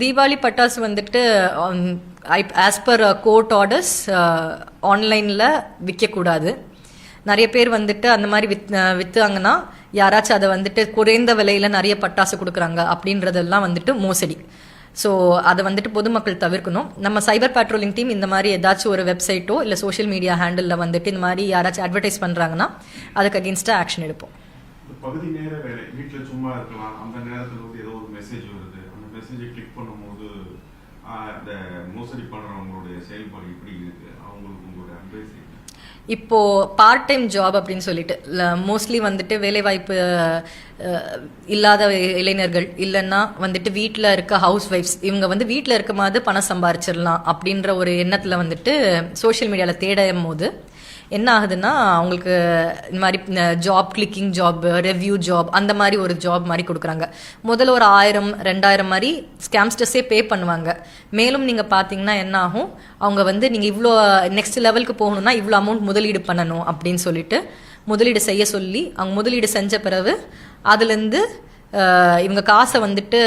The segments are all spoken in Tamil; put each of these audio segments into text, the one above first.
தீபாவளி பட்டாசு வந்துட்டு ஆஸ் பர் கோர்ட் ஆர்டர்ஸ் ஆன்லைனில் விற்கக்கூடாது நிறைய பேர் வந்துட்டு அந்த மாதிரி வித் uh, விற்றாங்கன்னா யாராச்சும் அதை வந்துட்டு குறைந்த விலையில் நிறைய பட்டாசு கொடுக்குறாங்க அப்படின்றதெல்லாம் வந்துட்டு மோசடி. ஸோ அதை வந்துட்டு பொதுமக்கள் தவிர்க்கணும். நம்ம சைபர் பேட்ரோலிங் டீம் இந்த மாதிரி ஏதாச்சும் ஒரு வெப்சைட்டோ இல்லை சோஷியல் மீடியா ஹேண்டிலில் வந்துட்டு இந்த மாதிரி யாராச்சும் அட்வர்டைஸ் பண்ணுறாங்கன்னா அதுக்கு அகேன்ஸ்டாக ஆக்ஷன் எடுப்போம். பகுதி நேர வேலை வீட்டில் சும்மா இருக்கலாம் அந்த நேரத்தில் வந்து ஏதோ ஒரு மெசேஜ் வருது. மெசேஜை கிளிக் பண்ணும்போது இந்த மோசடி பண்ணுறவங்களுடைய செயல்பாடு எப்படி இருக்கு? அவங்களுக்கு உங்களுடைய அட்வைஸ் என்ன இப்போ பார்ட் டைம் ஜாப் அப்படின்னு சொல்லிட்டு மோஸ்ட்லி வந்துட்டு வேலைவாய்ப்பு இல்லாத இளைஞர்கள் இல்லைன்னா வந்துட்டு வீட்டில் இருக்க ஹவுஸ் ஒய்ஃப்ஸ் இவங்க வந்து வீட்டில் இருக்கும்போது பணம் சம்பாரிச்சிடலாம் அப்படின்ற ஒரு எண்ணத்தில் வந்துட்டு சோஷியல் மீடியாவில் தேடும் போது என்ன ஆகுதுன்னா அவங்களுக்கு இந்த மாதிரி job clicking job review job அந்த மாதிரி ஒரு ஜாப் மாதிரி கொடுக்குறாங்க. முதல்ல ஒரு ஆயிரம் ரெண்டாயிரம் மாதிரி ஸ்கேம்ஸ்டர்ஸே பே பண்ணுவாங்க. மேலும் நீங்கள் பார்த்தீங்கன்னா என்ன ஆகும்? அவங்க வந்து நீங்கள் இவ்வளோ நெக்ஸ்ட் லெவலுக்கு போகணும்னா இவ்வளோ அமௌண்ட் முதலீடு பண்ணணும் அப்படின்னு சொல்லிட்டு முதலீடு செய்ய சொல்லி அவங்க முதலீடு செஞ்ச பிறகு அதுலேருந்து இவங்க காசை வந்துட்டு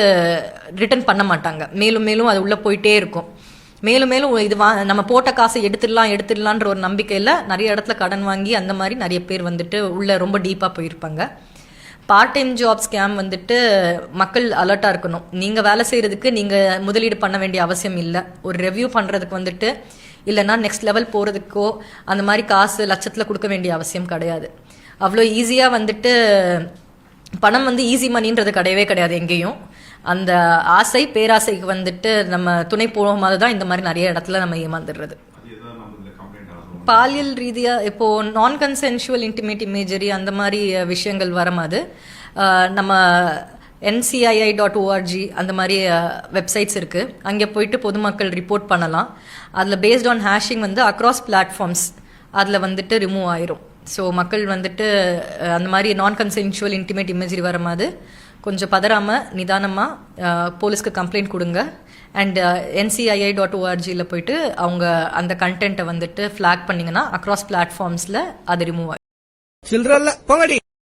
ரிட்டர்ன் பண்ண மாட்டாங்க. மேலும் மேலும் அது உள்ளே போயிட்டே இருக்கும். மேலும் மேலும் இது வா நம்ம போட்ட காசை எடுத்துடலாம் எடுத்துடலான்ற ஒரு நம்பிக்கையில் நிறைய இடத்துல கடன் வாங்கி அந்த மாதிரி நிறைய பேர் வந்துட்டு உள்ளே ரொம்ப டீப்பாக போயிருப்பாங்க. பார்ட் டைம் ஜாப் ஸ்கேம் வந்துட்டு மக்கள் அலர்ட்டாக இருக்கணும். நீங்கள் வேலை செய்கிறதுக்கு நீங்கள் முதலீடு பண்ண வேண்டிய அவசியம் இல்லை. ஒரு ரெவ்யூ பண்ணுறதுக்கு வந்துட்டு இல்லைன்னா நெக்ஸ்ட் லெவல் போகிறதுக்கோ அந்த மாதிரி காசு லட்சத்தில் கொடுக்க வேண்டிய அவசியம் கிடையாது. அவ்வளோ ஈஸியாக வந்துட்டு பணம் வந்து ஈஸி மணின்றது கிடையவே கிடையாது எங்கேயும். அந்த ஆசை பேராசைக்கு வந்துட்டு நம்ம துணை போகும்போது தான் இந்த மாதிரி நிறைய இடத்துல நம்ம ஏமாந்துடுறது. பாலியல் ரீதியாக இப்போ நான் கன்சென்ஷுவல் இன்டிமேட் இமேஜரி அந்த மாதிரி விஷயங்கள் வரும்போது நம்ம என்சிஐஐ டாட் ஓஆர்ஜி அந்த மாதிரி வெப்சைட்ஸ் இருக்குது அங்கே போயிட்டு பொதுமக்கள் ரிப்போர்ட் பண்ணலாம். அதில் பேஸ்ட் ஆன் ஹேஷிங் வந்து அக்ராஸ் பிளாட்ஃபார்ம்ஸ் அதில் வந்துட்டு ரிமூவ் ஆயிரும். ஸோ மக்கள் வந்துட்டு அந்த மாதிரி நான் கன்சென்ஷுவல் இன்டிமேட் இமேஜரி வரும்போது கொஞ்சம் பதறாமல் நிதானமாக போலீஸ்க்கு கம்ப்ளைண்ட் கொடுங்க. அண்ட் என்சிஐஐ டாட் ஓஆர்ஜியில் போயிட்டு அவங்க அந்த கண்டென்ட்டை வந்துட்டு ஃப்ளாக் பண்ணிங்கன்னா அக்ராஸ் பிளாட்ஃபார்ம்ஸில் அது ரிமூவ் ஆகும் சில்ட்ரன்ல போங்கடி.